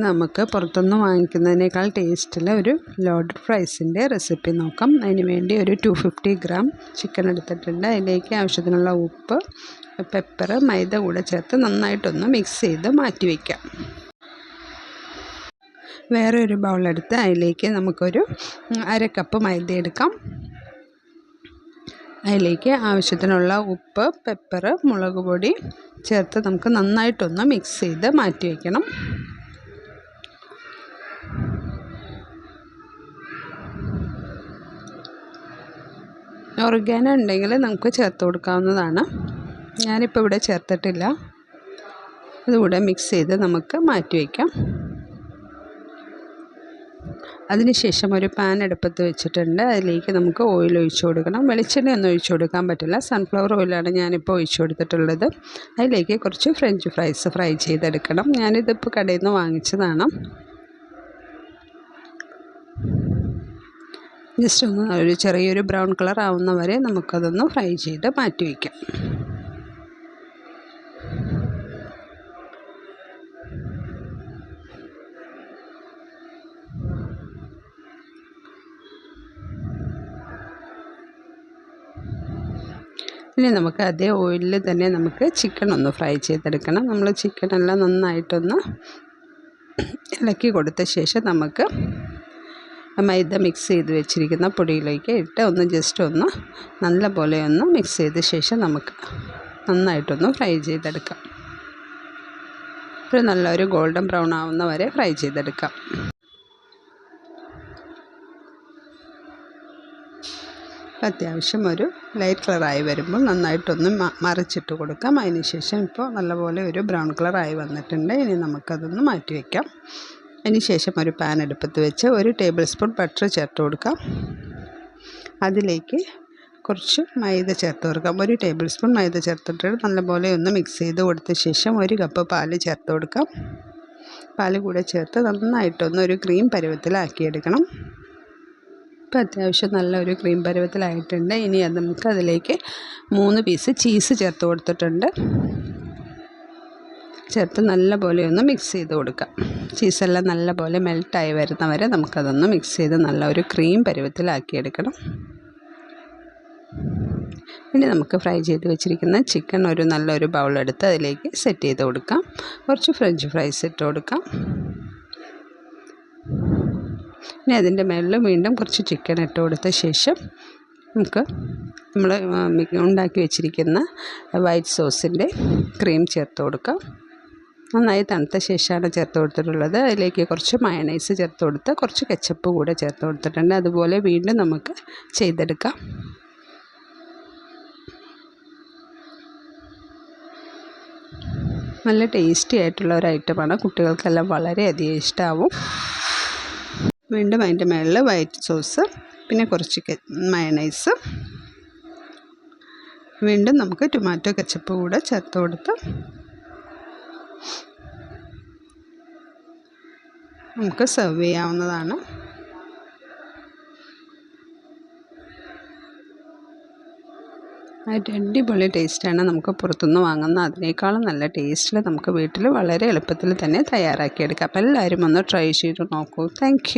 നമുക്ക് പുറത്തുനിന്ന് വാങ്ങിക്കുന്നതിനേക്കാൾ ടേസ്റ്റിൽ ഒരു ലോഡഡ് ഫ്രൈസിന്റെ റെസിപ്പി നോക്കാം. അതിന് വേണ്ടി ഒരു ടു ഫിഫ്റ്റി ഗ്രാം ചിക്കൻ എടുത്തിട്ടുണ്ട്. അതിലേക്ക് ആവശ്യത്തിനുള്ള ഉപ്പ് പെപ്പർ മൈദ കൂടെ ചേർത്ത് നന്നായിട്ടൊന്ന് മിക്സ് ചെയ്ത് മാറ്റി വയ്ക്കാം. വേറെ ഒരു ബൗളെടുത്ത് അതിലേക്ക് നമുക്കൊരു അര കപ്പ് മൈദ എടുക്കാം. അതിലേക്ക് ആവശ്യത്തിനുള്ള ഉപ്പ് പെപ്പർ മുളക് പൊടി ചേർത്ത് നമുക്ക് നന്നായിട്ടൊന്ന് മിക്സ് ചെയ്ത് മാറ്റി വയ്ക്കണം. ഒറിഗാനോ ഉണ്ടെങ്കിൽ നമുക്ക് ചേർത്ത് കൊടുക്കാവുന്നതാണ്. ഞാനിപ്പോൾ ഇവിടെ ചേർത്തിട്ടില്ല. അതുകൂടെ മിക്സ് ചെയ്ത് നമുക്ക് മാറ്റി വയ്ക്കാം അതിനുശേഷം ഒരു പാൻ അടുപ്പത്ത് വെച്ചിട്ടുണ്ട്. അതിലേക്ക് നമുക്ക് ഓയിൽ ഒഴിച്ചു കൊടുക്കണം. വെളിച്ചെണ്ണ ഒന്നും ഒഴിച്ചു കൊടുക്കാൻ പറ്റില്ല. സൺഫ്ലവർ ഓയിലാണ് ഞാനിപ്പോൾ ഒഴിച്ചു കൊടുത്തിട്ടുള്ളത്. അതിലേക്ക് കുറച്ച് ഫ്രഞ്ച് ഫ്രൈസ് ഫ്രൈ ചെയ്തെടുക്കണം. ഞാനിതിപ്പോൾ കടയിൽ നിന്ന് വാങ്ങിച്ചതാണ്. ജസ്റ്റ് ഒന്ന് ഒരു ചെറിയൊരു ബ്രൗൺ കളർ ആവുന്ന വരെ നമുക്കതൊന്ന് ഫ്രൈ ചെയ്ത് മാറ്റി വയ്ക്കാം. ഇനി നമുക്ക് അതേ ഓയിലിൽ തന്നെ നമുക്ക് ചിക്കൻ ഒന്ന് ഫ്രൈ ചെയ്തെടുക്കണം. നമ്മൾ ചിക്കനെല്ലാം നന്നായിട്ടൊന്ന് ഇളക്കി കൊടുത്ത ശേഷം നമുക്ക് മൈദ മിക്സ് ചെയ്ത് വെച്ചിരിക്കുന്ന പൊടിയിലേക്ക് ഇട്ട് ഒന്ന് ജസ്റ്റ് ഒന്ന് നല്ല പോലെ ഒന്ന് മിക്സ് ചെയ്ത ശേഷം നമുക്ക് നന്നായിട്ടൊന്ന് ഫ്രൈ ചെയ്തെടുക്കാം. ഒരു നല്ലൊരു ഗോൾഡൻ ബ്രൗൺ ആവുന്ന വരെ ഫ്രൈ ചെയ്തെടുക്കാം. അത്യാവശ്യം ഒരു ലൈറ്റ് കളറായി വരുമ്പോൾ നന്നായിട്ടൊന്ന് മറിച്ചിട്ട് കൊടുക്കാം. അതിന് ശേഷം ഇപ്പോൾ നല്ലപോലെ ഒരു ബ്രൗൺ കളറായി വന്നിട്ടുണ്ട്. ഇനി നമുക്കതൊന്ന് മാറ്റി വയ്ക്കാം അതിന് ശേഷം ഒരു പാൻ അടുപ്പത്ത് വെച്ച് ഒരു ടേബിൾ സ്പൂൺ ബട്ടർ ചേർത്ത് കൊടുക്കാം. അതിലേക്ക് കുറച്ച് മൈദ ചേർത്ത് കൊടുക്കാം. ഒരു ടേബിൾ സ്പൂൺ മൈദ ചേർത്തിട്ട് നല്ലപോലെ ഒന്ന് മിക്സ് ചെയ്ത് കൊടുത്ത ശേഷം ഒരു കപ്പ് പാൽ ചേർത്ത് കൊടുക്കാം. പാൽ കൂടെ ചേർത്ത് നന്നായിട്ടൊന്ന് ഒരു ക്രീം പരുവത്തിലാക്കിയെടുക്കണം ഇപ്പോൾ അത്യാവശ്യം നല്ല ഒരു ക്രീം പരുവത്തിലായിട്ടുണ്ട്. ഇനി അത് നമുക്ക് അതിലേക്ക് മൂന്ന് പീസ് ചീസ് ചേർത്ത് കൊടുത്തിട്ടുണ്ട്. ചേർത്ത് നല്ല പോലെ ഒന്ന് മിക്സ് ചെയ്ത് കൊടുക്കാം. ചീസെല്ലാം നല്ല പോലെ മെൽട്ടായി വരുന്നവരെ നമുക്കതൊന്ന് മിക്സ് ചെയ്ത് നല്ല ഒരു ക്രീം പരുവത്തിലാക്കിയെടുക്കണം ഇനി നമുക്ക് ഫ്രൈ ചെയ്ത് വെച്ചിരിക്കുന്ന ചിക്കൻ ഒരു നല്ലൊരു ബൗൾ എടുത്ത് അതിലേക്ക് സെറ്റ് ചെയ്ത് കൊടുക്കാം. കുറച്ച് ഫ്രഞ്ച് ഫ്രൈസ് ഇട്ട് കൊടുക്കാം. ഇനി അതിന്റെ മേളിൽ വീണ്ടും കുറച്ച് ചിക്കൻ ഇട്ട് കൊടുത്ത ശേഷം നമുക്ക് നമ്മൾ ഉണ്ടാക്കി വെച്ചിരിക്കുന്ന വൈറ്റ് സോസിന്റെ ക്രീം ചേർത്ത് കൊടുക്കാം. നന്നായി തണുത്ത ശേഷമാണ് ചേർത്ത് കൊടുത്തിട്ടുള്ളത്. അതിലേക്ക് കുറച്ച് മയണൈസ് ചേർത്ത് കൊടുത്ത് കുറച്ച് കെച്ചപ്പ് കൂടെ ചേർത്ത് കൊടുത്തിട്ടുണ്ട്. അതുപോലെ വീണ്ടും നമുക്ക് ചെയ്തെടുക്കാം. നല്ല ടേസ്റ്റി ആയിട്ടുള്ള ഒരു ഐറ്റമാണ്. കുട്ടികൾക്കെല്ലാം വളരെയധികം ഇഷ്ടമാവും വീണ്ടും അതിന്റെ മുകളിൽ വൈറ്റ് സോസ് പിന്നെ കുറച്ച് മയണൈസ് വീണ്ടും നമുക്ക് ടൊമാറ്റോ കെച്ചപ്പ് കൂടെ ചേർത്ത് കൊടുത്ത് നമുക്ക് സെർവ് ചെയ്യാവുന്നതാണ്. അടിപൊളി ടേസ്റ്റാണ് നമുക്ക് പുറത്തുനിന്ന് വാങ്ങുന്ന. അതിനേക്കാളും നല്ല ടേസ്റ്റിൽ നമുക്ക് വീട്ടിൽ വളരെ എളുപ്പത്തിൽ തന്നെ തയ്യാറാക്കിയെടുക്കാം. അപ്പോൾ എല്ലാവരും ഒന്ന് ട്രൈ ചെയ്ത് നോക്കൂ. താങ്ക്